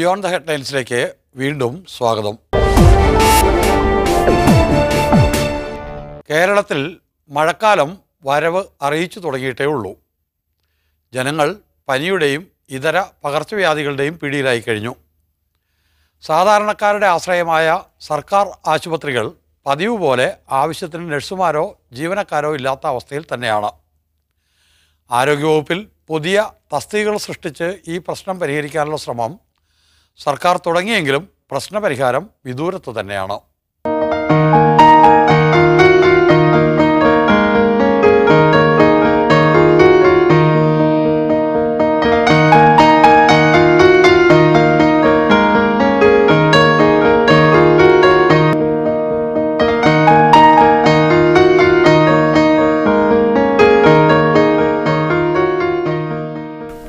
Beyond the ഹെഡ്ലൈൻസിലേക്ക് വീണ്ടും സ്വാഗതം. കേരളത്തിൽ മഴക്കാലം വരവ് അറിയിച്ചു തുടങ്ങിയിട്ടേ ഉള്ളൂ. ജനങ്ങൾ പനിയുടെയും ഇതര പകർച്ചവ്യാധികളുടെയും പിടിയിലായി കഴിഞ്ഞു. സാധാരണക്കാരുടെ ആശ്രയമായ സർക്കാർ ആശുപത്രികൾ പതിവ് പോലെ ആവശ്യത്തിന് നഴ്സുമാരോ ജീവനക്കാരോ ഇല്ലാത്ത അവസ്ഥയിൽ തന്നെയാണ്. ആരോഗ്യവകുപ്പിൽ പുതിയ തസ്തികകൾ സൃഷ്ടിച്ച് ഈ പ്രശ്നം പരിഹരിക്കാനുള്ള ശ്രമം സർക്കാർ തുടങ്ങിയെങ്കിലും പ്രശ്നപരിഹാരം വിദൂരത്ത് തന്നെയാണ്.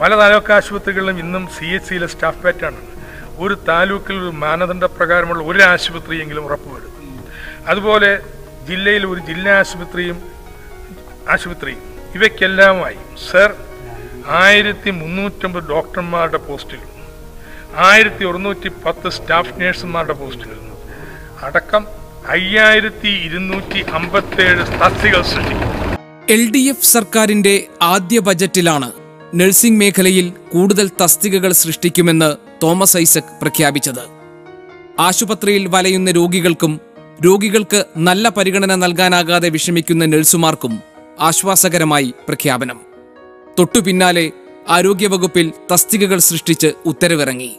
പല താലൂക്ക് ആശുപത്രികളിലും ഇന്നും സി എച്ച് സിയിലെ സ്റ്റാഫ് പാറ്റാണ് ഒരു താലൂക്കിൽ ഒരു മാനദണ്ഡ പ്രകാരമുള്ള ഒരു ആശുപത്രിയെങ്കിലും ഉറപ്പുവരും അതുപോലെ ജില്ലയിൽ ഒരു ജില്ലാ ആശുപത്രിയും ആശുപത്രിയും ഇവയ്ക്കെല്ലാമായി സർ ആയിരത്തി മുന്നൂറ്റമ്പത് ഡോക്ടർമാരുടെ പോസ്റ്റുകൾ ആയിരത്തി ഒരുന്നൂറ്റി പത്ത് സ്റ്റാഫ് നഴ്സുമാരുടെ പോസ്റ്റുകൾ അടക്കം അയ്യായിരത്തി ഇരുന്നൂറ്റി അമ്പത്തേഴ് തസ്തികൾ സൃഷ്ടിക്കും. എൽ ഡി എഫ് സർക്കാരിന്റെ ആദ്യ ബജറ്റിലാണ് നഴ്സിംഗ് മേഖലയിൽ കൂടുതൽ തസ്തികകൾ സൃഷ്ടിക്കുമെന്ന് തോമസ് ഐസക് പ്രഖ്യാപിച്ചത്. ആശുപത്രിയിൽ വലയുന്ന രോഗികൾക്കും രോഗികൾക്ക് നല്ല പരിഗണന നൽകാനാകാതെ വിഷമിക്കുന്ന നഴ്സുമാർക്കും ആശ്വാസകരമായി പ്രഖ്യാപനം. തൊട്ടു പിന്നാലെ ആരോഗ്യവകുപ്പിൽ തസ്തികകൾ സൃഷ്ടിച്ച് ഉത്തരവിറങ്ങി.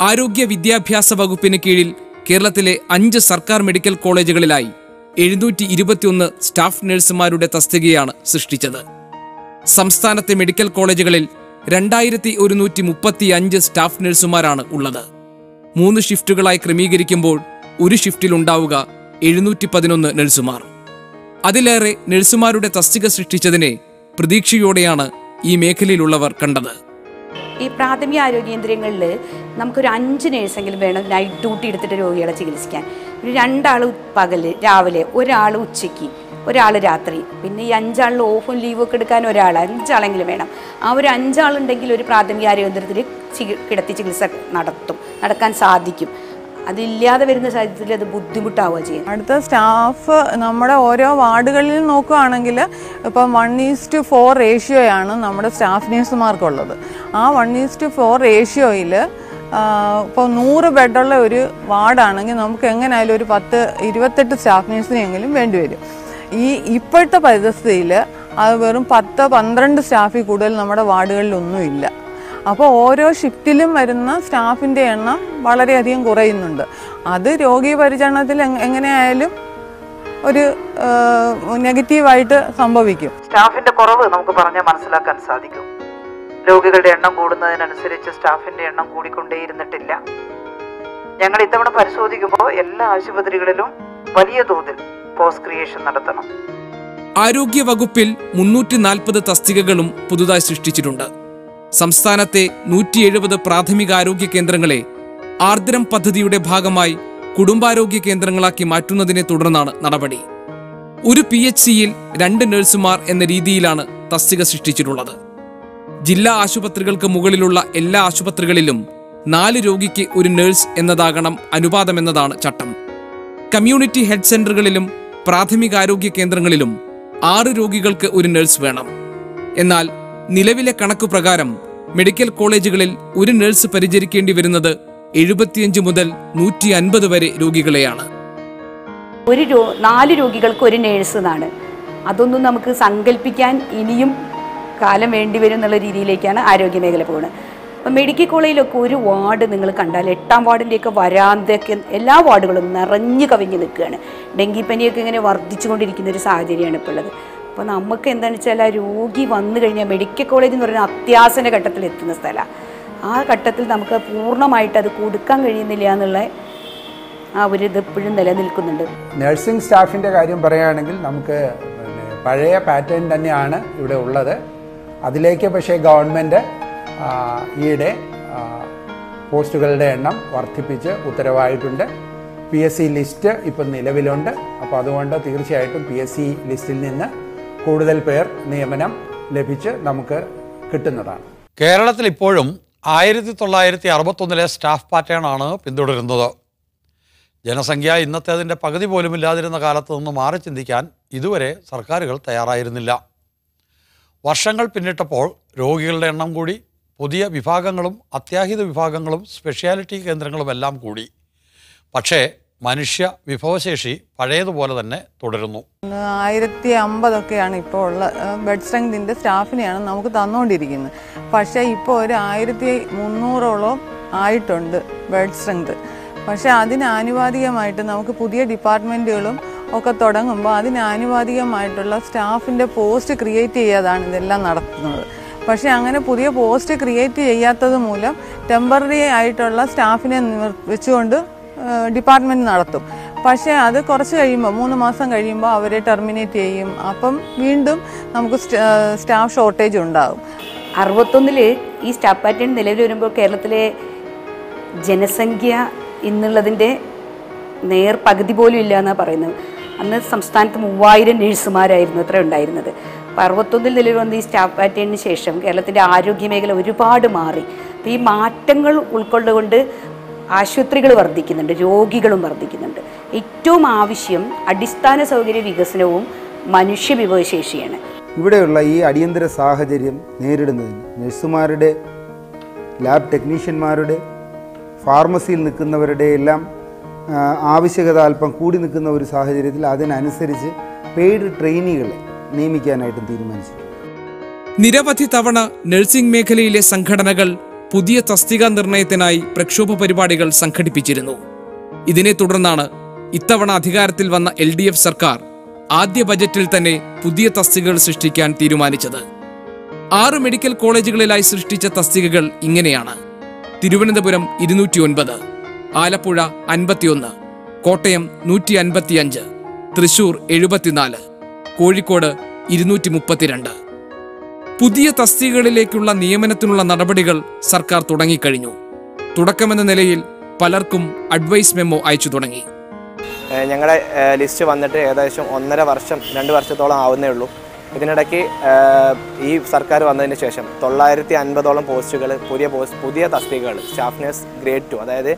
ആരോഗ്യ വിദ്യാഭ്യാസ വകുപ്പിന് കീഴിൽ കേരളത്തിലെ അഞ്ച് സർക്കാർ മെഡിക്കൽ കോളേജുകളിലായി എഴുന്നൂറ്റി ഇരുപത്തിയൊന്ന് സ്റ്റാഫ് നഴ്സുമാരുടെ തസ്തികയാണ് സൃഷ്ടിച്ചത്. സംസ്ഥാനത്തെ മെഡിക്കൽ കോളേജുകളിൽ രണ്ടായിരത്തി ഒരുന്നൂറ്റി മുപ്പത്തി അഞ്ച് സ്റ്റാഫ് നഴ്സുമാരാണ് ഉള്ളത്. മൂന്ന് ഷിഫ്റ്റുകളായി ക്രമീകരിക്കുമ്പോൾ ഒരു ഷിഫ്റ്റിൽ ഉണ്ടാവുക എഴുന്നൂറ്റി പതിനൊന്ന് നഴ്സുമാർ. അതിലേറെ നഴ്സുമാരുടെ തസ്തിക സൃഷ്ടിച്ചതിനെ പ്രതീക്ഷയോടെയാണ് ഈ മേഖലയിലുള്ളവർ കണ്ടത്. ഈ പ്രാഥമിക ആരോഗ്യ കേന്ദ്രങ്ങളിൽ നമുക്കൊരു അഞ്ച് നേഴ്സെങ്കിലും വേണം നൈറ്റ് ഡ്യൂട്ടി എടുത്തിട്ട് രോഗികളെ ചികിത്സിക്കാൻ. രണ്ടാൾ പകൽ രാവിലെ ഒരാൾ ഉച്ചയ്ക്ക്. ഒരാൾ രാത്രി. പിന്നെ ഈ അഞ്ചാളിൽ ഓഫും ലീവും ഒക്കെ എടുക്കാൻ ഒരാൾ അഞ്ചാളെങ്കിലും വേണം. ആ ഒരു അഞ്ചാളുണ്ടെങ്കിൽ ഒരു പ്രാഥമിക ആരോഗ്യ കേന്ദ്രത്തിൽ ചികി- കിടത്തി ചികിത്സ നടത്തും. നടക്കാൻ സാധിക്കും. അതില്ലാതെ വരുന്ന സാഹചര്യത്തിൽ അത് ബുദ്ധിമുട്ടാവുക ചെയ്യും. അടുത്ത സ്റ്റാഫ് നമ്മുടെ ഓരോ വാർഡുകളിൽ നോക്കുകയാണെങ്കിൽ ഇപ്പം വൺ ഈസ്റ്റ് ഫോർ റേഷ്യോയാണ് നമ്മുടെ സ്റ്റാഫ് നേഴ്സുമാർക്കുള്ളത്. ആ വൺ ഈസ്റ്റ് ഫോർ റേഷ്യോയിൽ ഇപ്പോൾ നൂറ് ബെഡുള്ള ഒരു വാർഡാണെങ്കിൽ നമുക്ക് എങ്ങനെയായാലും ഒരു പത്ത് ഇരുപത്തെട്ട് സ്റ്റാഫ് നഴ്സിനെങ്കിലും വേണ്ടിവരും ഈ ഇപ്പോഴത്തെ പരിതസ്ഥിതിയിൽ അത് വെറും പത്ത് പന്ത്രണ്ട് സ്റ്റാഫിൽ കൂടുതൽ നമ്മുടെ വാർഡുകളിലൊന്നുമില്ല. അപ്പോൾ ഓരോ ഷിഫ്റ്റിലും വരുന്ന സ്റ്റാഫിന്റെ എണ്ണം വളരെയധികം കുറയുന്നുണ്ട്. അത് രോഗി പരിചരണത്തിൽ എങ്ങനെയായാലും ഒരു നെഗറ്റീവായിട്ട് സംഭവിക്കും. സ്റ്റാഫിന്റെ കുറവ് നമുക്ക് പറഞ്ഞാൽ മനസ്സിലാക്കാൻ സാധിക്കും. രോഗികളുടെ എണ്ണം കൂടുന്നതിനനുസരിച്ച് സ്റ്റാഫിന്റെ എണ്ണം കൂടിക്കൊണ്ടേയിരുന്നിട്ടില്ല. ഞങ്ങൾ ഇത്തവണ പരിശോധിക്കുമ്പോൾ എല്ലാ ആശുപത്രികളിലും വലിയ തോതിൽ പോസ്റ്റ് ക്രിയേഷൻ നടത്തണം. ആരോഗ്യ വകുപ്പിൽ മുന്നൂറ്റി നാൽപ്പത് തസ്തികകളും പുതുതായി സൃഷ്ടിച്ചിട്ടുണ്ട്. സംസ്ഥാനത്തെ നൂറ്റി എഴുപത് പ്രാഥമികാരോഗ്യ കേന്ദ്രങ്ങളെ ആർദ്രം പദ്ധതിയുടെ ഭാഗമായി കുടുംബാരോഗ്യ കേന്ദ്രങ്ങളാക്കി മാറ്റുന്നതിനെ തുടർന്നാണ് നടപടി. ഒരു പി എച്ച് സിയിൽ രണ്ട് നഴ്സുമാർ എന്ന രീതിയിലാണ് തസ്തിക സൃഷ്ടിച്ചിട്ടുള്ളത്. ജില്ലാ ആശുപത്രികൾക്ക് മുകളിലുള്ള എല്ലാ ആശുപത്രികളിലും നാല് രോഗിക്ക് ഒരു നഴ്സ് എന്നതാകണം അനുപാതമെന്നതാണ് ചട്ടം. കമ്മ്യൂണിറ്റി ഹെൽത്ത് സെന്ററുകളിലും പ്രാഥമികാരോഗ്യ കേന്ദ്രങ്ങളിലും ആറ് രോഗികൾക്ക് ഒരു നഴ്സ് വേണം. എന്നാൽ നിലവിലെ കണക്ക് പ്രകാരം മെഡിക്കൽ കോളേജുകളിൽ ഒരു നഴ്സ് പരിചരിക്കേണ്ടി വരുന്നത് എഴുപത്തിയഞ്ച് മുതൽ നൂറ്റി അൻപത് വരെ രോഗികളെയാണ്. ഒരു നാല് രോഗികൾക്ക് ഒരു നേഴ്സ് എന്നാണ്. അതൊന്നും നമുക്ക് സങ്കല്പിക്കാൻ ഇനിയും കാലം വേണ്ടി വരും എന്നുള്ള രീതിയിലേക്കാണ് ആരോഗ്യ മേഖല പോകുന്നത്. അപ്പം മെഡിക്കൽ കോളേജിലൊക്കെ ഒരു വാർഡ് നിങ്ങൾ കണ്ടാൽ എട്ടാം വാർഡിന്റെയൊക്കെ വരാന്തൊക്കെ എല്ലാ വാർഡുകളും നിറഞ്ഞു കവിഞ്ഞ് നിൽക്കുകയാണ്. ഡെങ്കിപ്പനിയൊക്കെ ഇങ്ങനെ വർദ്ധിച്ചുകൊണ്ടിരിക്കുന്ന ഒരു സാഹചര്യമാണ് ഇപ്പോൾ ഉള്ളത്. അപ്പോൾ നമുക്ക് എന്താണെന്ന് വെച്ചാൽ ആ രോഗി വന്നു കഴിഞ്ഞാൽ മെഡിക്കൽ കോളേജ് എന്ന് പറയുന്ന അത്യാസന ഘട്ടത്തിൽ എത്തുന്ന സ്ഥലമാണ്. ആ ഘട്ടത്തിൽ നമുക്ക് പൂർണമായിട്ട് അത് കൊടുക്കാൻ കഴിയുന്നില്ല എന്നുള്ള ആ ഒരു ഇത് ഇപ്പോഴും നിലനിൽക്കുന്നുണ്ട്. നഴ്സിംഗ് സ്റ്റാഫിന്റെ കാര്യം പറയുകയാണെങ്കിൽ നമുക്ക് പഴയ പാറ്റേൺ തന്നെയാണ് ഇവിടെ ഉള്ളത്. അതിലേക്ക് പക്ഷേ ഗവൺമെന്റ് ഈയിടെ പോസ്റ്റുകളുടെ എണ്ണം വർദ്ധിപ്പിച്ച് ഉത്തരവായിട്ടുണ്ട്. പി എസ് സി ലിസ്റ്റ് ഇപ്പം നിലവിലുണ്ട്. അപ്പോൾ അതുകൊണ്ട് തീർച്ചയായിട്ടും പി എസ് സി ലിസ്റ്റിൽ നിന്ന് കൂടുതൽ പേർ നിയമനം ലഭിച്ച് നമുക്ക് കിട്ടുന്നതാണ്. കേരളത്തിൽ ഇപ്പോഴും ആയിരത്തി തൊള്ളായിരത്തി അറുപത്തൊന്നിലെ സ്റ്റാഫ് പാറ്റേൺ ആണ് പിന്തുടരുന്നത്. ജനസംഖ്യ ഇന്നത്തേതിന്റെ പകുതി പോലും ഇല്ലാതിരുന്ന കാലത്ത് നിന്ന് മാറി ചിന്തിക്കാൻ ഇതുവരെ സർക്കാരുകൾ തയ്യാറായിരുന്നില്ല. വർഷങ്ങൾ പിന്നിട്ടപ്പോൾ രോഗികളുടെ എണ്ണം കൂടി പുതിയ വിഭാഗങ്ങളും അത്യാഹിത വിഭാഗങ്ങളും സ്പെഷ്യാലിറ്റി കേന്ദ്രങ്ങളുമെല്ലാം കൂടി. പക്ഷേ മനുഷ്യ വിഭവശേഷി പഴയതുപോലെ തന്നെ തുടരുന്നു. ആയിരത്തി അമ്പതൊക്കെയാണ് ഇപ്പോൾ ഉള്ള ബെഡ് സ്ട്രെങ്തിന്റെ സ്റ്റാഫിനെയാണ് നമുക്ക് തന്നുകൊണ്ടിരിക്കുന്നത്. പക്ഷേ ഇപ്പോൾ ഒരു ആയിരത്തി മുന്നൂറോളം ആയിട്ടുണ്ട് ബെഡ് സ്ട്രെങ്ത് പക്ഷേ അതിന് ആനുപാതികമായിട്ട് നമുക്ക് പുതിയ ഡിപ്പാർട്ട്മെന്റുകളും ഒക്കെ തുടങ്ങുമ്പോൾ അതിന് ആനുപാതികമായിട്ടുള്ള സ്റ്റാഫിന്റെ പോസ്റ്റ് ക്രിയേറ്റ് ചെയ്യാതാണ് ഇതെല്ലാം നടത്തുന്നത്. പക്ഷേ അങ്ങനെ പുതിയ പോസ്റ്റ് ക്രിയേറ്റ് ചെയ്യാത്തത് മൂലം ടെമ്പററി ആയിട്ടുള്ള സ്റ്റാഫിനെ വെച്ചുകൊണ്ട് ഡിപ്പാർട്ട്മെന്റ് നടത്തും. പക്ഷേ അത് കുറച്ച് കഴിയുമ്പോൾ മൂന്ന് മാസം കഴിയുമ്പോൾ അവരെ ടെർമിനേറ്റ് ചെയ്യും. അപ്പം വീണ്ടും നമുക്ക് സ്റ്റാഫ് ഷോർട്ടേജ് ഉണ്ടാകും അറുപത്തൊന്നിൽ ഈ സ്റ്റാഫ് പാറ്റേൺ നിലവിൽ വരുമ്പോൾ കേരളത്തിലെ ജനസംഖ്യ എന്നുള്ളതിന്റെ നേർ പകുതി പോലും ഇല്ല എന്നാണ് പറയുന്നത്. അന്ന് സംസ്ഥാനത്ത് മൂവായിരം നഴ്സുമാരായിരുന്നു അത്ര ഉണ്ടായിരുന്നത്. അറുപത്തൊന്നിൽ നിലവിൽ വന്ന ഈ സ്റ്റാഫ് പാറ്റേണിന് ശേഷം കേരളത്തിന്റെ ആരോഗ്യ മേഖല ഒരുപാട് മാറി. അപ്പോൾ ഈ മാറ്റങ്ങൾ ഉൾക്കൊള്ളുകൊണ്ട് ആശുപത്രികൾ വർദ്ധിക്കുന്നുണ്ട് രോഗികളും വർദ്ധിക്കുന്നുണ്ട്. ഏറ്റവും ആവശ്യം അടിസ്ഥാന സൗകര്യ വികസനവും മനുഷ്യ വിഭവശേഷിയാണ്. ഇവിടെയുള്ള ഈ അടിയന്തര സാഹചര്യം നേരിടുന്നതിന് നഴ്സുമാരുടെ ലാബ് ടെക്നീഷ്യന്മാരുടെ ഫാർമസിയിൽ നിൽക്കുന്നവരുടെ എല്ലാം ആവശ്യകത അല്പം കൂടി നിൽക്കുന്ന ഒരു സാഹചര്യത്തിൽ അതിനനുസരിച്ച് പെയ്ഡ് ട്രെയിനികളെ നിയമിക്കാനായിട്ടും തീരുമാനിച്ചു. നിരവധി തവണ നഴ്സിംഗ് മേഖലയിലെ സംഘടനകൾ പുതിയ തസ്തിക നിർണയത്തിനായി പ്രക്ഷോഭ പരിപാടികൾ സംഘടിപ്പിച്ചിരുന്നു. ഇതിനെ തുടർന്നാണ് ഇത്തവണ അധികാരത്തിൽ വന്ന എൽ ഡി എഫ് സർക്കാർ ആദ്യ ബജറ്റിൽ തന്നെ പുതിയ തസ്തികകൾ സൃഷ്ടിക്കാൻ തീരുമാനിച്ചത്. ആറ് മെഡിക്കൽ കോളേജുകളിലായി സൃഷ്ടിച്ച തസ്തികകൾ ഇങ്ങനെയാണ്. തിരുവനന്തപുരം ഇരുന്നൂറ്റി ഒൻപത് ആലപ്പുഴ അൻപത്തിയൊന്ന് കോട്ടയം നൂറ്റി അൻപത്തിയഞ്ച് തൃശൂർ എഴുപത്തിനാല് കോഴിക്കോട് ഇരുന്നൂറ്റി മുപ്പത്തിരണ്ട് പുതിയ തസ്തികകളിലേക്കുള്ള നിയമനത്തിനുള്ള നടപടികൾ സർക്കാർ തുടങ്ങിക്കഴിഞ്ഞു. തുടക്കമെന്ന നിലയിൽ പലർക്കും അഡ്വൈസ് മെമ്മോ അയച്ചു തുടങ്ങി. ഞങ്ങളുടെ ലിസ്റ്റ് വന്നിട്ട് ഏകദേശം ഒന്നര വർഷം രണ്ട് വർഷത്തോളം ആവുന്നേ ഉള്ളൂ. ഇതിനിടയ്ക്ക് ഈ സർക്കാർ വന്നതിന് ശേഷം തൊള്ളായിരത്തി അൻപതോളം പോസ്റ്റുകൾ പുതിയ പോസ്റ്റ് പുതിയ തസ്തികകൾ സ്റ്റാഫ് നഴ്സ് ഗ്രേഡ് ടു അതായത്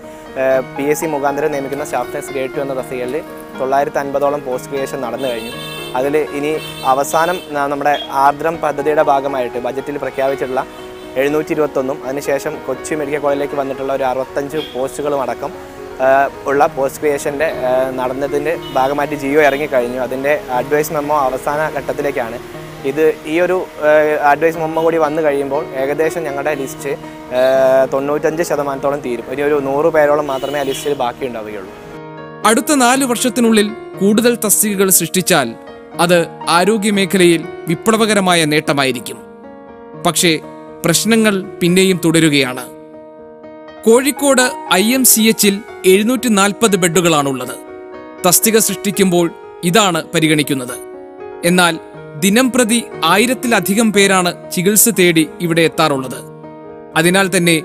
പി എസ് സി മുഖാന്തരം നിയമിക്കുന്ന സ്റ്റാഫ് നഴ്സ് ഗ്രേഡ് ടു എന്ന തസ്തികയിൽ തൊള്ളായിരത്തി അൻപതോളം പോസ്റ്റ് ക്രിയേഷൻ നടന്നു കഴിഞ്ഞു. അതിൽ ഇനി അവസാനം നമ്മുടെ ആർദ്രം പദ്ധതിയുടെ ഭാഗമായിട്ട് ബജറ്റിൽ പ്രഖ്യാപിച്ചിട്ടുള്ള എഴുന്നൂറ്റി ഇരുപത്തൊന്നും അതിനുശേഷം കൊച്ചി മെഡിക്കൽ കോളേജിലേക്ക് വന്നിട്ടുള്ള ഒരു അറുപത്തഞ്ച് പോസ്റ്റുകളും അടക്കം ഉള്ള പോസ്റ്റ് ക്രിയേഷന്റെ നടന്നതിന്റെ ഭാഗമായിട്ട് ജിയോ ഇറങ്ങിക്കഴിഞ്ഞു. അതിന്റെ അഡ്വൈസ് മെമ്മോ അവസാന ഘട്ടത്തിലേക്കാണ്. ഇത് ഈ ഒരു അഡ്വൈസ് മെമ്മോ കൂടി വന്നു കഴിയുമ്പോൾ ഏകദേശം ഞങ്ങളുടെ ലിസ്റ്റ് തൊണ്ണൂറ്റഞ്ച് ശതമാനത്തോളം തീരും. ഇനി ഒരു നൂറ് പേരോളം മാത്രമേ ആ ലിസ്റ്റിൽ ബാക്കി ഉണ്ടാവുകയുള്ളൂ. അടുത്ത നാല് വർഷത്തിനുള്ളിൽ കൂടുതൽ തസ്തികകൾ സൃഷ്ടിച്ചാൽ അത് ആരോഗ്യമേഖലയിൽ വിപ്ലവകരമായ നേട്ടമായിരിക്കും. പക്ഷേ പ്രശ്നങ്ങൾ പിന്നെയും തുടരുകയാണ്. കോഴിക്കോട് ഐ എം സി എച്ചിൽ എഴുന്നൂറ്റി നാൽപ്പത് ബെഡുകളാണുള്ളത്. തസ്തിക സൃഷ്ടിക്കുമ്പോൾ ഇതാണ് പരിഗണിക്കുന്നത്. എന്നാൽ ദിനം പ്രതി ആയിരത്തിലധികം പേരാണ് ചികിത്സ തേടി ഇവിടെ എത്താറുള്ളത്. അതിനാൽ തന്നെ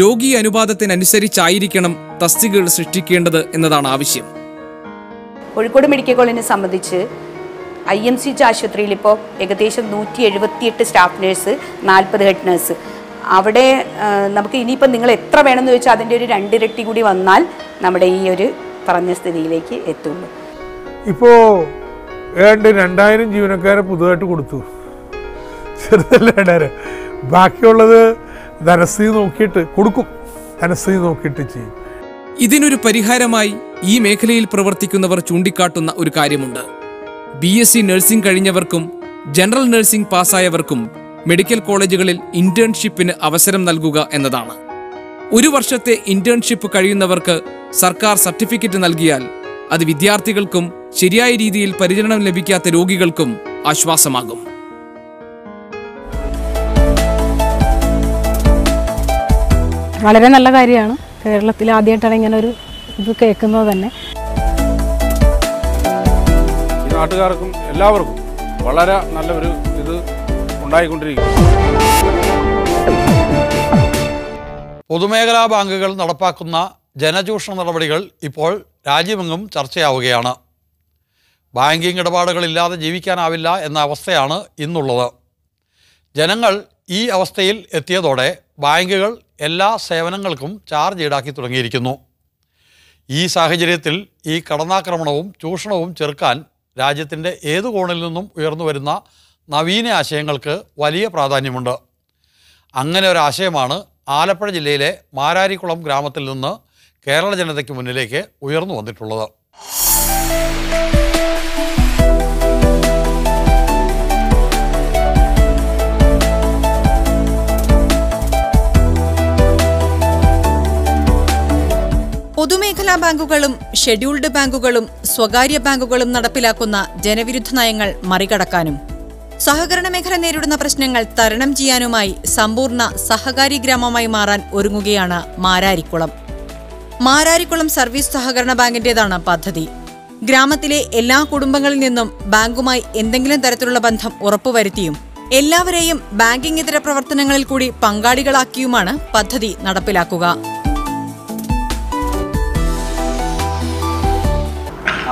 രോഗി അനുപാതത്തിനനുസരിച്ചായിരിക്കണം തസ്തികകൾ സൃഷ്ടിക്കേണ്ടത് എന്നതാണ് ആവശ്യം. കോഴിക്കോട് മെഡിക്കൽ കോളേജിനെ സംബന്ധിച്ച് ഐ എം സി ആശുപത്രിയിൽ ഇപ്പോൾ ഏകദേശം നൂറ്റി എഴുപത്തിയെട്ട് സ്റ്റാഫ് നേഴ്സ് നാൽപ്പത് ഹെഡ് നേഴ്സ്. അവിടെ നമുക്ക് ഇനിയിപ്പം നിങ്ങൾ എത്ര വേണമെന്ന് ചോദിച്ചാൽ അതിന്റെ ഒരു രണ്ടിരട്ടി കൂടി വന്നാൽ നമ്മുടെ ഈ ഒരു പറഞ്ഞ സ്ഥിതിയിലേക്ക് എത്തുള്ളൂ. ഇപ്പോൾ ഏണ്ട് രണ്ടായിരം ജീവനക്കാരെ പുതുതായിട്ട് കൊടുത്തു. ചെറുതല്ല രണ്ടായിരം ബാക്കിയുള്ളത് ധനസ്ഥിതി നോക്കിയിട്ട് കൊടുക്കും. ധനസ്ഥിതി നോക്കിയിട്ട് ചെയ്യും. ഇതിനൊരു പരിഹാരമായി ഈ മേഖലയിൽ പ്രവർത്തിക്കുന്നവർ ചൂണ്ടിക്കാട്ടുന്ന ഒരു കാര്യമുണ്ട്. ബി എസ് സി നഴ്സിംഗ് കഴിഞ്ഞവർക്കും ജനറൽ നഴ്സിംഗ് പാസ്സായവർക്കും മെഡിക്കൽ കോളേജുകളിൽ ഇന്റേൺഷിപ്പിന് അവസരം നൽകുക എന്നതാണ്. ഒരു വർഷത്തെ ഇന്റേൺഷിപ്പ് കഴിയുന്നവർക്ക് സർക്കാർ സർട്ടിഫിക്കറ്റ് നൽകിയാൽ അത് വിദ്യാർത്ഥികൾക്കും ശരിയായ രീതിയിൽ പരിചരണം ലഭിക്കാത്ത രോഗികൾക്കും ആശ്വാസമാകും. വളരെ നല്ല കാര്യമാണ്. കേരളത്തിൽ ആദ്യമായിട്ടാണ് ഇങ്ങനെ ഒരു ഇത് കേൾക്കുന്നത് തന്നെ. നാട്ടുകാർക്കും എല്ലാവർക്കും വളരെ നല്ല ഒരു ഇത് ഉണ്ടായിക്കൊണ്ടിരിക്കും പൊതുമേഖലാ ബാങ്കുകൾ നടപ്പാക്കുന്ന ജനചൂഷണ നടപടികൾ ഇപ്പോൾ രാജ്യമെങ്ങും ചർച്ചയാവുകയാണ്. ബാങ്കിംഗ് ഇടപാടുകളില്ലാതെ ജീവിക്കാനാവില്ല എന്ന അവസ്ഥയാണ് ഇന്നുള്ളത്. ജനങ്ങൾ ഈ അവസ്ഥയിൽ എത്തിയതോടെ ബാങ്കുകൾ എല്ലാ സേവനങ്ങൾക്കും ചാർജ് ഈടാക്കി തുടങ്ങിയിരിക്കുന്നു. ഈ സാഹചര്യത്തിൽ ഈ കടന്നാക്രമണവും ചൂഷണവും ചെറുക്കാൻ രാജ്യത്തിന്റെ ഏത് കോണിൽ നിന്നും ഉയർന്നു വരുന്ന നവീന ആശയങ്ങൾക്ക് വലിയ പ്രാധാന്യമുണ്ട്. അങ്ങനെ ഒരു ആശയമാണ് ആലപ്പുഴ ജില്ലയിലെ മാരാരിക്കുളം ഗ്രാമത്തിൽ നിന്ന് കേരള ജനതയ്ക്ക് മുന്നിലേക്ക് ഉയർന്നു വന്നിട്ടുള്ളത്. പൊതുമേഖലാ ബാങ്കുകളും ഷെഡ്യൂൾഡ് ബാങ്കുകളും സ്വകാര്യ ബാങ്കുകളും നടപ്പിലാക്കുന്ന ജനവിരുദ്ധ നയങ്ങൾ മറികടക്കാനും. സഹകരണ മേഖല നേരിടുന്ന പ്രശ്നങ്ങൾ തരണം ചെയ്യാനുമായി സമ്പൂർണ സഹകാരി ഗ്രാമമായി മാറാൻ ഒരുങ്ങുകയാണ് മാരാരിക്കുളം. മാരാരിക്കുളം സർവീസ് സഹകരണ ബാങ്കിന്റേതാണ് പദ്ധതി. ഗ്രാമത്തിലെ എല്ലാ കുടുംബങ്ങളിൽ നിന്നും ബാങ്കുമായി എന്തെങ്കിലും തരത്തിലുള്ള ബന്ധം ഉറപ്പുവരുത്തിയും എല്ലാവരെയും ബാങ്കിംഗ് ഇതര പ്രവർത്തനങ്ങളിൽ കൂടി പങ്കാളികളാക്കിയുമാണ് പദ്ധതി നടപ്പിലാക്കുക.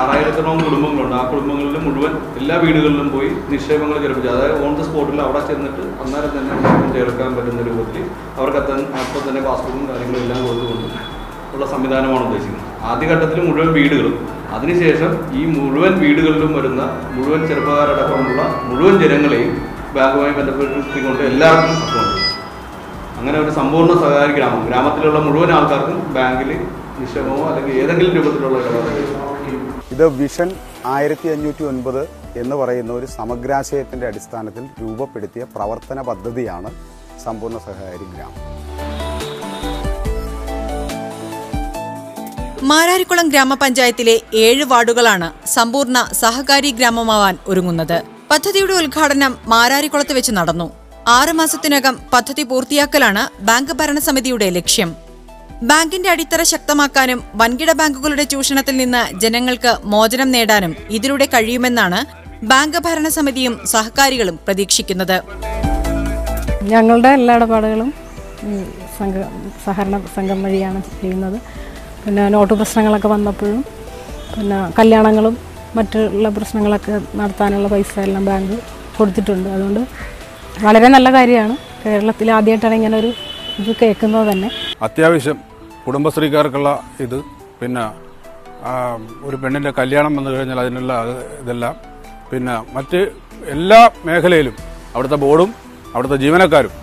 ആറായിരത്തോളം കുടുംബങ്ങളുണ്ട്. ആ കുടുംബങ്ങളിൽ മുഴുവൻ എല്ലാ വീടുകളിലും പോയി നിക്ഷേപങ്ങൾ ചെലപ്പിച്ചു അതായത് ഓൺ ദ സ്പോട്ടിൽ അവിടെ ചെന്നിട്ട് അന്നേരം തന്നെ നിക്ഷേപം ചേർക്കാൻ പറ്റുന്ന രൂപത്തിൽ അവർക്ക് അത്തൻ അപ്പം തന്നെ പാസ്ബുക്കും കാര്യങ്ങളും എല്ലാം കൊടുത്തുകൊണ്ട് ഉള്ള സംവിധാനമാണ് ഉദ്ദേശിക്കുന്നത്. ആദ്യഘട്ടത്തിൽ മുഴുവൻ വീടുകളും അതിനുശേഷം ഈ മുഴുവൻ വീടുകളിലും വരുന്ന മുഴുവൻ ചെറുപ്പക്കാരടക്കമുള്ള മുഴുവൻ ജനങ്ങളെയും ബാങ്കുമായി ബന്ധപ്പെടുത്തിക്കൊണ്ട് എല്ലാവർക്കും അക്കൗണ്ട് അങ്ങനെ ഒരു സമ്പൂർണ സഹകാരി ഗ്രാമം. ഗ്രാമത്തിലുള്ള മുഴുവൻ ആൾക്കാർക്കും ബാങ്കിൽ നിക്ഷേപമോ അല്ലെങ്കിൽ ഏതെങ്കിലും രൂപത്തിലുള്ള ഇടപാടുകൾ ഇത് വിഷൻ ആയിരത്തി അഞ്ഞൂറ്റി ഒൻപത് എന്ന് പറയുന്ന ഒരു സമഗ്രാശയത്തിന്റെ അടിസ്ഥാനത്തിൽ രൂപപ്പെടുത്തിയ പ്രവർത്തന പദ്ധതിയാണ് സമ്പൂർണ സഹകാരി ഗ്രാമം. മാരാരിക്കുളം ഗ്രാമപഞ്ചായത്തിലെ ഏഴ് വാർഡുകളാണ് സമ്പൂർണ സഹകാരി ഗ്രാമമാവാൻ ഒരുങ്ങുന്നത്. പദ്ധതിയുടെ ഉദ്ഘാടനം മാരാരിക്കുളത്ത് വെച്ച് നടന്നു. ആറ് മാസത്തിനകം പദ്ധതി പൂർത്തിയാക്കലാണ് ബാങ്ക് ഭരണസമിതിയുടെ ലക്ഷ്യം. ബാങ്കിന്റെ അടിത്തറ ശക്തമാക്കാനും വൻകിട ബാങ്കുകളുടെ ചൂഷണത്തിൽ നിന്ന് ജനങ്ങൾക്ക് മോചനം നേടാനും ഇതിലൂടെ കഴിയുമെന്നാണ് ബാങ്ക് ഭരണസമിതിയും സഹകാരികളും പ്രതീക്ഷിക്കുന്നത്. ഞങ്ങളുടെ എല്ലാ ഇടപാടുകളും സംഘ സഹകരണ സംഘം വഴിയാണ് ചെയ്യുന്നത്. പിന്നെ നോട്ട് പ്രശ്നങ്ങളൊക്കെ വന്നപ്പോഴും പിന്നെ കല്യാണങ്ങളും മറ്റുള്ള പ്രശ്നങ്ങളൊക്കെ നടത്താനുള്ള പൈസ എല്ലാം ബാങ്ക് കൊടുത്തിട്ടുണ്ട്. അതുകൊണ്ട് വളരെ നല്ല കാര്യമാണ്. കേരളത്തിൽ ആദ്യമായിട്ടാണ് ഇങ്ങനെ ഒരു ഇത് കേൾക്കുന്നത് തന്നെ. അത്യാവശ്യം കുടുംബശ്രീക്കാർക്കുള്ള ഇത്. പിന്നെ ഒരു പെണ്ണിന്റെ കല്യാണം വന്നു കഴിഞ്ഞാൽ അതിനുള്ള ഇതെല്ലാം. പിന്നെ മറ്റ് എല്ലാ മേഖലയിലും അവിടുത്തെ ബോർഡും അവിടുത്തെ ജീവനക്കാരും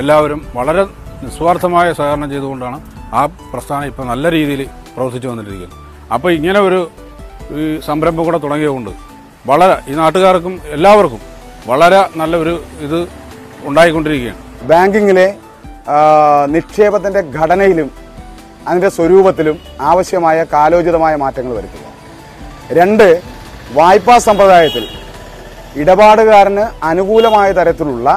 എല്ലാവരും വളരെ നിസ്വാർത്ഥമായ സഹകരണം ചെയ്തുകൊണ്ടാണ് ആ പ്രസ്ഥാനം ഇപ്പോൾ നല്ല രീതിയിൽ പ്രവർത്തിച്ചു വന്നിരിക്കുന്നത്. അപ്പോൾ ഇങ്ങനെ ഒരു ഈ സംരംഭം കൂടെ തുടങ്ങിയതുകൊണ്ട് വളരെ ഈ നാട്ടുകാർക്കും എല്ലാവർക്കും വളരെ നല്ല ഒരു ഇത് ഉണ്ടായിക്കൊണ്ടിരിക്കുകയാണ്. ബാങ്കിങ്ങിലെ നിക്ഷേപത്തിന്റെ ഘടനയിലും അതിന്റെ സ്വരൂപത്തിലും ആവശ്യമായ കാലോചിതമായ മാറ്റങ്ങൾ വരുത്തുക. രണ്ട് വായ്പാ സമ്പ്രദായത്തിൽ ഇടപാടുകാരന് അനുകൂലമായ തരത്തിലുള്ള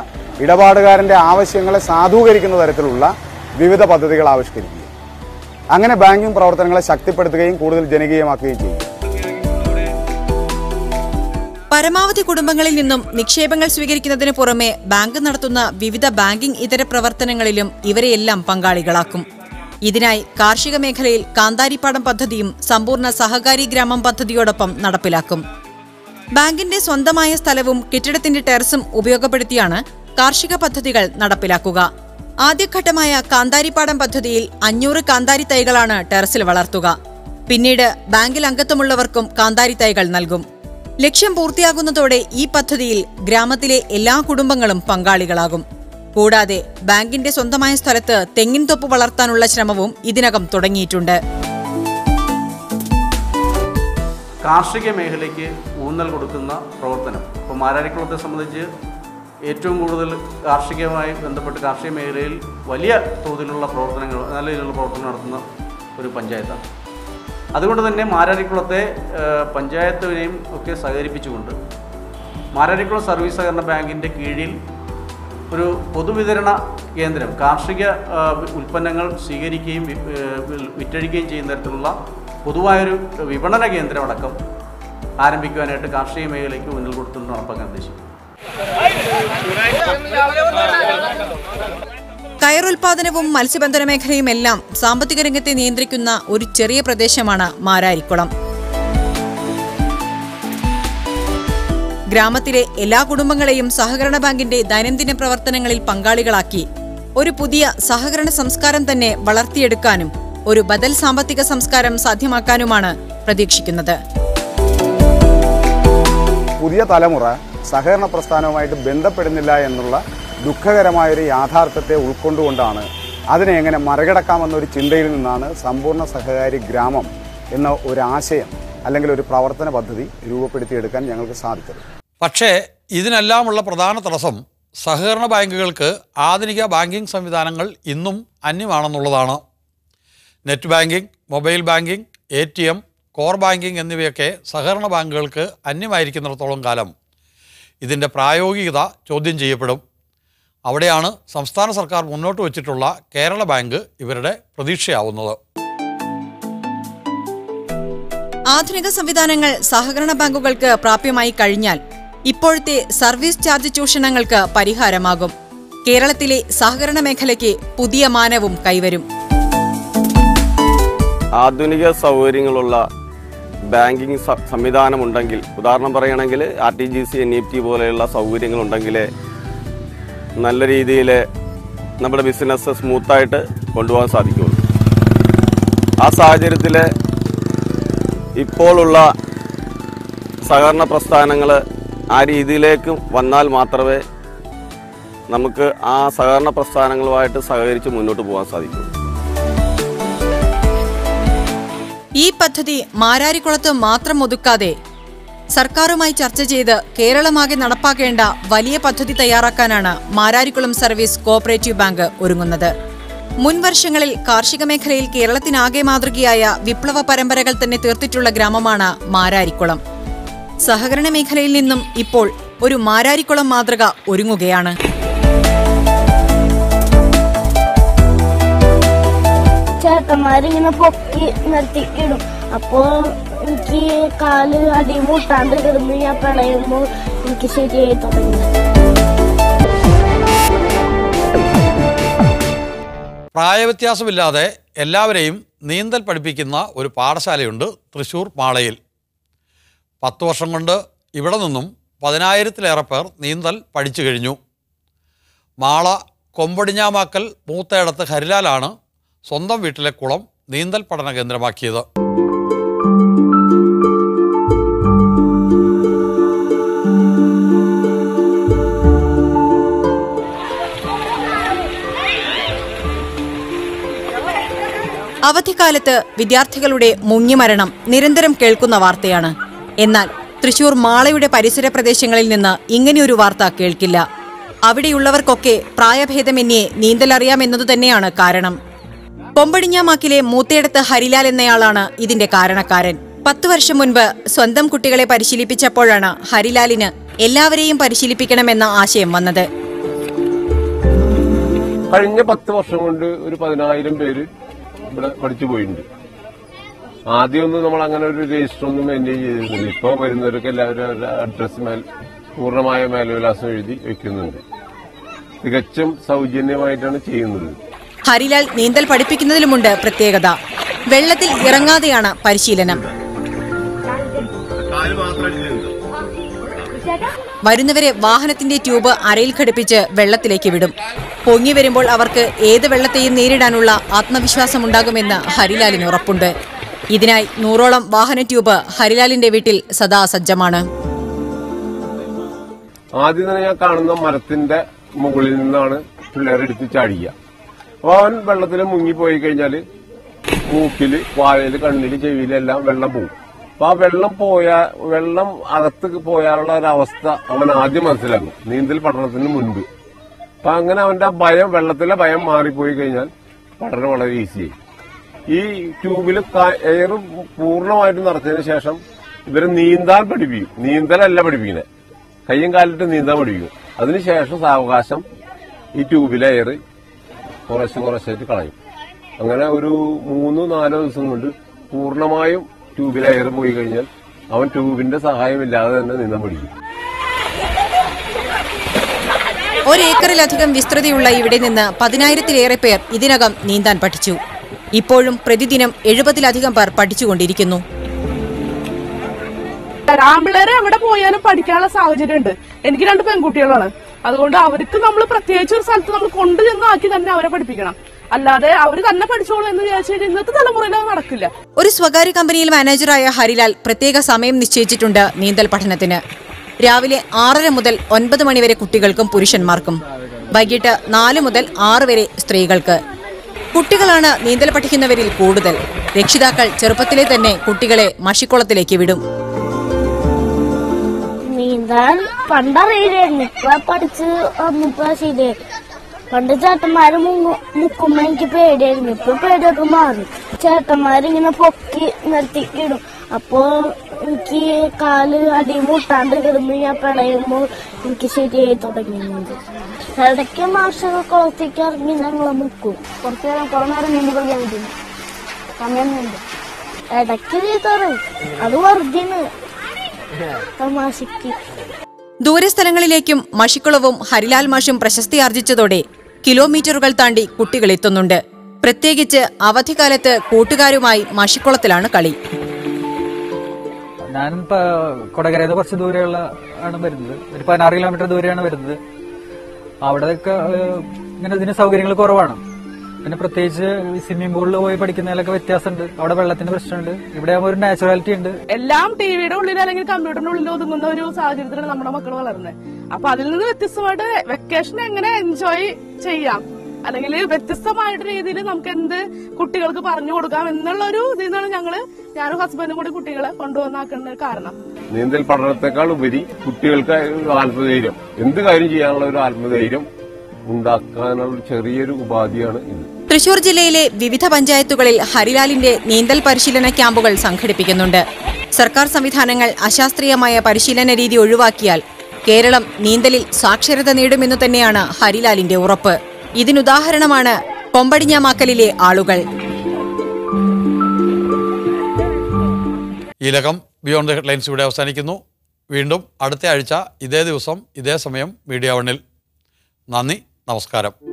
ഇടപാടുകാരന്റെ ആവശ്യങ്ങളെ സാധൂകരിക്കുന്ന തരത്തിലുള്ള വിവിധ പദ്ധതികൾ ആവിഷ്കരിക്കുക. അങ്ങനെ ബാങ്കിംഗ് പ്രവർത്തനങ്ങളെ ശക്തിപ്പെടുത്തുകയും കൂടുതൽ ജനകീയമാക്കുകയും ചെയ്യും പരമാവധി കുടുംബങ്ങളിൽ നിന്നും നിക്ഷേപങ്ങൾ സ്വീകരിക്കുന്നതിന് പുറമെ ബാങ്ക് നടത്തുന്ന വിവിധ ബാങ്കിംഗ് ഇതര പ്രവർത്തനങ്ങളിലും ഇവരെയെല്ലാം പങ്കാളികളാക്കും. ഇതിനായി കാർഷിക മേഖലയിൽ കാന്താരിപ്പാടം പദ്ധതിയും സമ്പൂർണ സഹകാരി ഗ്രാമം പദ്ധതിയോടൊപ്പം നടപ്പിലാക്കും. ബാങ്കിന്റെ സ്വന്തമായ സ്ഥലവും കെട്ടിടത്തിന്റെ ടെറസും ഉപയോഗപ്പെടുത്തിയാണ് കാർഷിക പദ്ധതികൾ നടപ്പിലാക്കുക. ആദ്യഘട്ടമായ കാന്താരിപ്പാടം പദ്ധതിയിൽ അഞ്ഞൂറ് കാന്താരി തൈകളാണ് ടെറസിൽ വളർത്തുക. പിന്നീട് ബാങ്കിൽ അംഗത്വമുള്ളവർക്കും കാന്താരി തൈകൾ നൽകും. ലക്ഷ്യം പൂർത്തിയാകുന്നതോടെ ഈ പദ്ധതിയിൽ ഗ്രാമത്തിലെ എല്ലാ കുടുംബങ്ങളും പങ്കാളികളാകും. കൂടാതെ ബാങ്കിന്റെ സ്വന്തമായ സ്ഥലത്ത് തെങ്ങിൻ തൊപ്പ് വളർത്താനുള്ള ശ്രമവും ഇതിനകം തുടങ്ങിയിട്ടുണ്ട്. കാർഷിക മേഖലയ്ക്ക് ഊന്നൽ കൊടുക്കുന്ന പ്രവർത്തനം. ഇപ്പോൾ മാരാരിക്കുളത്തെ സംബന്ധിച്ച് ഏറ്റവും കൂടുതൽ കാർഷികമായി ബന്ധപ്പെട്ട് കാർഷിക മേഖലയിൽ വലിയ തോതിലുള്ള പ്രവർത്തനങ്ങൾ നല്ല രീതിയിലുള്ള പ്രവർത്തനം നടത്തുന്ന ഒരു പഞ്ചായത്താണ്. അതുകൊണ്ട് തന്നെ മാരാരിക്കുളത്തെ പഞ്ചായത്തിനെയും ഒക്കെ സഹകരിപ്പിച്ചുകൊണ്ട് മാരാരിക്കുളം സർവീസ് സഹകരണ ബാങ്കിന്റെ കീഴിൽ ഒരു പൊതുവിതരണ കേന്ദ്രം കാർഷിക ഉൽപ്പന്നങ്ങൾ സ്വീകരിക്കുകയും വിറ്റഴിക്കുകയും ചെയ്യുന്ന തരത്തിലുള്ള പൊതുവായൊരു വിപണന കേന്ദ്രമടക്കം ആരംഭിക്കുവാനായിട്ട് കാർഷിക മേഖലയ്ക്ക് മുന്നിൽ കൊടുത്തുകൊണ്ട് നടപ്പാക്കാൻ ഉദ്ദേശിക്കുന്നു. കയറുൽപാദനവും മത്സ്യബന്ധന മേഖലയും എല്ലാം സാമ്പത്തിക രംഗത്തെ നിയന്ത്രിക്കുന്ന ഒരു ചെറിയ പ്രദേശമാണ് മാരാരിക്കുളം. ഗ്രാമത്തിലെ എല്ലാ കുടുംബങ്ങളെയും സഹകരണ ബാങ്കിന്റെ ദൈനംദിന പ്രവർത്തനങ്ങളിൽ പങ്കാളികളാക്കി ഒരു പുതിയ സഹകരണ സംസ്കാരം തന്നെ വളർത്തിയെടുക്കാനും ഒരു ബദൽ സാമ്പത്തിക സംസ്കാരം സാധ്യമാക്കാനുമാണ് പ്രതീക്ഷിക്കുന്നത്. പുതിയ തലമുറ സഹകരണ പ്രസ്ഥാനവുമായിട്ട് ബന്ധപ്പെടുന്നില്ല എന്നുള്ള ദുഃഖകരമായൊരു യാഥാർത്ഥ്യത്തെ ഉൾക്കൊണ്ടുകൊണ്ടാണ് അതിനെ എങ്ങനെ മറികടക്കാമെന്നൊരു ചിന്തയിൽ നിന്നാണ് സമ്പൂർണ സഹകാരി ഗ്രാമം എന്ന ഒരു ആശയം അല്ലെങ്കിൽ ഒരു പ്രവർത്തന പദ്ധതി രൂപപ്പെടുത്തിയെടുക്കാൻ ഞങ്ങൾക്ക് സാധിച്ചത്. പക്ഷേ ഇതിനെല്ലാമുള്ള പ്രധാന തടസ്സം സഹകരണ ബാങ്കുകൾക്ക് ആധുനിക ബാങ്കിംഗ് സംവിധാനങ്ങൾ ഇന്നും അന്യമാണെന്നുള്ളതാണ്. Net banking mobile banking A T M core banking എന്നിവയൊക്കെ സഹകരണ ബാങ്കുകൾക്ക് അന്യമായിരിക്കുന്നിടത്തോളം കാലം ഇതിന്റെ പ്രായോഗികത ചോദ്യം ചെയ്യപ്പെടും. അവിടെയാണ് സംസ്ഥാന സർക്കാർ മുന്നോട്ട് വച്ചിട്ടുള്ള കേരള ബാങ്ക് ഇവരുടെ പ്രതീക്ഷയാവുന്നത്. ആധുനിക സംവിധാനങ്ങൾ സഹകരണ ബാങ്കുകൾക്ക് പ്രാപ്യമായി കഴിഞ്ഞാൽ ഇപ്പോഴത്തെ സർവീസ് ചാർജ് ചൂഷണങ്ങൾക്ക് പരിഹാരമാകും. കേരളത്തിലെ സഹകരണ മേഖലയ്ക്ക് പുതിയ മാനവും കൈവരും. ആധുനിക സൗകര്യങ്ങളുള്ള ബാങ്കിങ് സംവിധാനമുണ്ടെങ്കിൽ ഉദാഹരണം പറയുകയാണെങ്കിൽ R T G C N E T പോലെയുള്ള സൗകര്യങ്ങളുണ്ടെങ്കിൽ നല്ല രീതിയിൽ നമ്മുടെ ബിസിനസ് സ്മൂത്തായിട്ട് കൊണ്ടുപോകാൻ സാധിക്കുള്ളൂ. ആ സാഹചര്യത്തിൽ ഇപ്പോഴുള്ള സഹകരണ പ്രസ്ഥാനങ്ങൾ ആ രീതിയിലേക്ക് വന്നാൽ മാത്രമേ നമുക്ക് ആ സഹകരണ പ്രസ്ഥാനങ്ങളുമായിട്ട് സഹകരിച്ച് മുന്നോട്ട് പോകാൻ സാധിക്കും. ഈ പദ്ധതി മാരാരിക്കുളത്ത് മാത്രം ഒതുക്കാതെ സർക്കാരുമായി ചർച്ച ചെയ്ത് കേരളമാകെ നടപ്പാക്കേണ്ട വലിയ പദ്ധതി തയ്യാറാക്കാനാണ് മാരാരിക്കുളം സർവീസ് കോഓപ്പറേറ്റീവ് ബാങ്ക് ഒരുങ്ങുന്നത്. മുൻ വർഷങ്ങളിൽ കാർഷിക മേഖലയിൽ കേരളത്തിനാകെ മാതൃകയായ വിപ്ലവ പരമ്പരകൾ തന്നെ തീർത്തിട്ടുള്ള ഗ്രാമമാണ് മാരാരിക്കുളം. സഹകരണ മേഖലയിൽ നിന്നും ഇപ്പോൾ ഒരു മാരാരിക്കുളം മാതൃക ഒരുങ്ങുകയാണ്. ചേട്ടന്മാരിങ്ങനെ പൊക്കി നിർത്തിക്കിടും. അപ്പോ എനിക്ക് കാൽ അടിമുട്ടാണ്ട് കിടന്ന് ഞാൻ പിളയുമ്പോ എനിക്ക് ശരിയായി തുടങ്ങി. പ്രായവ്യത്യാസമില്ലാതെ എല്ലാവരെയും നീന്തൽ പഠിപ്പിക്കുന്ന ഒരു പാഠശാലയുണ്ട് തൃശൂർ മാളയിൽ. പത്ത് വർഷം കൊണ്ട് ഇവിടെ നിന്നും പതിനായിരത്തിലേറെ പേർ നീന്തൽ പഠിച്ചു കഴിഞ്ഞു. മാള കൊമ്പടിഞ്ഞാമാക്കൽ മൂത്തയിടത്ത് ഹരിലാലാണ് സ്വന്തം വീട്ടിലെ കുളം നീന്തൽ പഠന കേന്ദ്രമാക്കിയത്. അവധിക്കാലത്ത് വിദ്യാർത്ഥികളുടെ മുങ്ങിമരണം നിരന്തരം കേൾക്കുന്ന വാർത്തയാണ്. എന്നാൽ തൃശൂർ മാളയുടെ പരിസര പ്രദേശങ്ങളിൽ നിന്ന് ഇങ്ങനെയൊരു വാർത്ത കേൾക്കില്ല. അവിടെയുള്ളവർക്കൊക്കെ പ്രായഭേദമന്യേ നീന്തലറിയാമെന്നതു തന്നെയാണ് കാരണം. പൊമ്പടിഞ്ഞാമാക്കിലെ മൂത്തയിടത്ത് ഹരിലാൽ എന്നയാളാണ് ഇതിന്റെ കാരണക്കാരൻ. പത്തു വർഷം മുൻപ് സ്വന്തം കുട്ടികളെ പരിശീലിപ്പിച്ചപ്പോഴാണ് ഹരിലാലിന് എല്ലാവരെയും പരിശീലിപ്പിക്കണമെന്ന ആശയം വന്നത്. കഴിഞ്ഞ പത്ത് വർഷം കൊണ്ട് ഒരു പതിനായിരം പേര് ഇവിടെ പഠിച്ചു പോയിട്ടുണ്ട്. ആദ്യമൊന്നും നമ്മൾ അങ്ങനെ ഒരു രജിസ്റ്റർ ഒന്നും മെയിന്റെയിൻ ചെയ്തിരുന്നില്ല. ഇപ്പൊ വരുന്നവർക്ക് എല്ലാവരും അവരുടെ അഡ്രസ് മേൽ പൂർണമായ മേൽവിലാസം എഴുതി വെക്കുന്നുണ്ട്. തികച്ചും സൗജന്യമായിട്ടാണ് ചെയ്യുന്നത്. ഹരിലാൽ നീന്തൽ പഠിപ്പിക്കുന്നതിലുമുണ്ട് പ്രത്യേകത. വെള്ളത്തിൽ ഇറങ്ങാതെയാണ് പരിശീലനം. വരുന്നവരെ വാഹനത്തിന്റെ ട്യൂബ് അരയിൽ ഘടിപ്പിച്ച് വെള്ളത്തിലേക്ക് വിടും. പൊങ്ങി വരുമ്പോൾ അവർക്ക് ഏത് വെള്ളത്തെയും നേരിടാനുള്ള ആത്മവിശ്വാസമുണ്ടാകുമെന്ന് ഹരിലാലിന് ഉറപ്പുണ്ട്. ഇതിനായി നൂറോളം വാഹന ട്യൂബ് ഹരിലാലിന്റെ വീട്ടിൽ സദാ സജ്ജമാണ്. ആദ്യം തന്നെ ഞാൻ കാണുന്ന മരത്തിന്റെ മുകളിൽ നിന്നാണ് പിള്ളേരെടുത്ത് ചാടിക്കുക അപ്പൊ അവൻ വെള്ളത്തിൽ മുങ്ങിപ്പോയി കഴിഞ്ഞാൽ മൂക്കിൽ വായൽ കണ്ണിൽ ചെവിയിലെല്ലാം വെള്ളം പോകും അപ്പൊ ആ വെള്ളം പോയാ വെള്ളം അകത്ത് പോയാലുള്ള ഒരവസ്ഥ അവൻ ആദ്യം മനസ്സിലാക്കും. നീന്തൽ പഠനത്തിന് മുൻപ്. അപ്പൊ അങ്ങനെ അവന്റെ ഭയം വെള്ളത്തിലെ ഭയം മാറിപ്പോയി കഴിഞ്ഞാൽ പഠനം വളരെ ഈസിയായി ഈ ട്യൂബിൽ എയർ പൂർണമായിട്ട് നിറച്ചതിന് ശേഷം ഇവരെ നീന്താൻ പഠിപ്പിക്കും. നീന്തലല്ല പഠിപ്പിക്കുന്നത് കയ്യും കാലിട്ട് നീന്താൻ പഠിപ്പിക്കും. അതിനുശേഷം സാവകാശം ഈ ട്യൂബിലെ എയർ കുറച്ച് കുറച്ചായിട്ട് കളയും. അങ്ങനെ ഒരു മൂന്നോ നാലോ ദിവസം കൊണ്ട് പൂർണമായും ട്യൂബിലെ എയർ പോയി കഴിഞ്ഞാൽ അവൻ ട്യൂബിന്റെ സഹായമില്ലാതെ തന്നെ നീന്താൻ പഠിക്കും. ഒരേക്കറിലധികം വിസ്തൃതിയുള്ള ഇവിടെ നിന്ന് പതിനായിരത്തിലേറെ പേർ ഇതിനകം നീന്താൻ പഠിച്ചു. ഇപ്പോഴും പ്രതിദിനം എഴുപതിലധികം പേർ പഠിച്ചുകൊണ്ടിരിക്കുന്നു. പിള്ളേർ അവിടെ പോയാലും പഠിക്കാനുള്ള സാഹചര്യം ഉണ്ട് എനിക്ക് രണ്ട് പെൺകുട്ടികളാണ്. അതുകൊണ്ട് അവർക്ക് നമ്മൾ പ്രത്യേകിച്ച് ഒരു സ്ഥലത്ത് നമ്മൾ കൊണ്ടുചെന്ന് ആക്കി തന്നെ അവരെ പഠിപ്പിക്കണം. അല്ലാതെ അവർ തന്നെ പഠിച്ചോളൂ എന്ന് വിചാരിച്ചാൽ ഇന്നത്തെ തലമുറയിൽ അത് നടക്കില്ല. ഒരു സ്വകാര്യ കമ്പനിയിൽ മാനേജറായ ഹരിലാൽ പ്രത്യേക സമയം നിശ്ചയിച്ചിട്ടുണ്ട് നീന്തൽ പഠനത്തിന്. രാവിലെ ആറര മുതൽ ഒൻപത് മണിവരെ കുട്ടികൾക്കും പുരുഷന്മാർക്കും. വൈകിട്ട് നാല് മുതൽ ആറ് വരെ സ്ത്രീകൾക്ക്. കുട്ടികളാണ് നീന്തൽ പഠിക്കുന്നവരിൽ കൂടുതൽ. രക്ഷിതാക്കൾ ചെറുപ്പത്തിലെ തന്നെ കുട്ടികളെ മഷിക്കുളത്തിലേക്ക് വിടും. നീന്താൻ പണ്ടറിയില്ലായിരുന്നു ഇപ്പൊ പഠിച്ച് വന്നപ്പോ ശരിയായി പണ്ട് ചേട്ടന്മാര് മുക്കുമ്പോ എനിക്ക് പേടിയായിരുന്നു. ഇപ്പൊ പേടിയൊക്കെ മാറി. ചേട്ടന്മാരിങ്ങനെ പൊക്കി നിർത്തിക്കിടും അപ്പോ എനിക്ക് കാൽ അടിമുട്ടാണ്ട് കിടന്നു ഞാൻ പിണയുമ്പോൾ എനിക്ക് ശരിയായി തുടങ്ങിയത് ഇടയ്ക്ക് മാഷൊക്കെ കുളത്തേക്ക് ഇറങ്ങി ഞങ്ങളെ മുക്കും കുറച്ചു നേരം കുറെ നേരം നീന്തി കളിക്കാൻ സമയം വേണ്ട ഇടയ്ക്ക് നീത്തറും അത് വെറുതെ തമാശക്ക്. ദൂരസ്ഥലങ്ങളിലേക്കും മഷിക്കുളവും ഹരിലാൽ മാഷും പ്രശസ്തി ആർജിച്ചതോടെ കിലോമീറ്ററുകൾ താണ്ടി കുട്ടികൾ എത്തുന്നുണ്ട്. പ്രത്യേകിച്ച് അവധിക്കാലത്ത് കൂട്ടുകാരുമായി മഷിക്കുളത്തിലാണ് കളി. ഞാൻ കൊടകരയിൽ കുറച്ച് ദൂരെയുള്ള ആണ് വരുന്നത്. ഒരു പതിനാറ് കിലോമീറ്റർ ദൂരെയാണ് വരുന്നത്. അവിടെയൊക്കെ ഇങ്ങനെ ഇതിന് സൗകര്യങ്ങൾ കുറവാണ്. പിന്നെ പ്രത്യേകിച്ച് സ്വിമ്മിംഗ് പൂളിൽ പോയി പഠിക്കുന്നതിലൊക്കെ വ്യത്യാസമുണ്ട്. അവിടെ വെള്ളത്തിന്റെ പ്രശ്നമുണ്ട്. ഇവിടെ ഒരു നാച്ചുറാലിറ്റി ഉണ്ട്. എല്ലാം ടിവിയുടെ ഉള്ളിൽ അല്ലെങ്കിൽ കമ്പ്യൂട്ടറിന്റെ ഉള്ളിൽ ഒതുങ്ങുന്ന ഒരു സാഹചര്യത്തിലാണ് നമ്മുടെ മക്കൾ വളർന്നത് അപ്പൊ അതിൽ നിന്ന് വ്യത്യസ്തമായിട്ട് വെക്കേഷൻ എങ്ങനെ എൻജോയ് ചെയ്യാം? അല്ലെങ്കിൽ വ്യത്യസ്തമായിട്ട് രീതിയിൽ നമുക്ക് എന്ത് കുട്ടികൾക്ക് പറഞ്ഞു കൊടുക്കാം എന്നുള്ള ഒരു ഇതിൽ നിന്നാണ് ഞങ്ങൾ ഞാനും ഹസ്ബൻഡും കൂടി കുട്ടികളെ കൊണ്ടുവന്നാക്കുന്ന കാരണം. നീന്തൽ പഠനത്തെക്കാൾ ഉപരി കുട്ടികൾക്ക് ആത്മധൈര്യം. എന്ത് കാര്യം ചെയ്യാനുള്ള ഒരു ആത്മധൈര്യം ഉണ്ടാക്കാനുള്ള ചെറിയൊരു ഉപാധിയാണ് ഇത്. തൃശൂർ ജില്ലയിലെ വിവിധ പഞ്ചായത്തുകളിൽ ഹരിലാലിന്റെ നീന്തൽ പരിശീലന ക്യാമ്പുകൾ സംഘടിപ്പിക്കുന്നുണ്ട്. സർക്കാർ സംവിധാനങ്ങൾ അശാസ്ത്രീയമായ പരിശീലന രീതി ഒഴിവാക്കിയാൽ കേരളം നീന്തലിൽ സാക്ഷരത നേടുമെന്നു തന്നെയാണ് ഹരിലാലിന്റെ ഉറപ്പ്. ഇതിനുദാഹരണമാണ് കൊമ്പടിഞ്ഞാമാക്കലിലെ ആളുകൾ. ഈ ലകം ബിയോണ്ട് ദ ഹെഡ്ലൈൻസ് ഇവിടെ അവസാനിക്കുന്നു. വീണ്ടും അടുത്ത ആഴ്ച ഇതേ ദിവസം ഇതേ സമയം മീഡിയ വണ്ണിൽ നന്ദി നമസ്കാരം.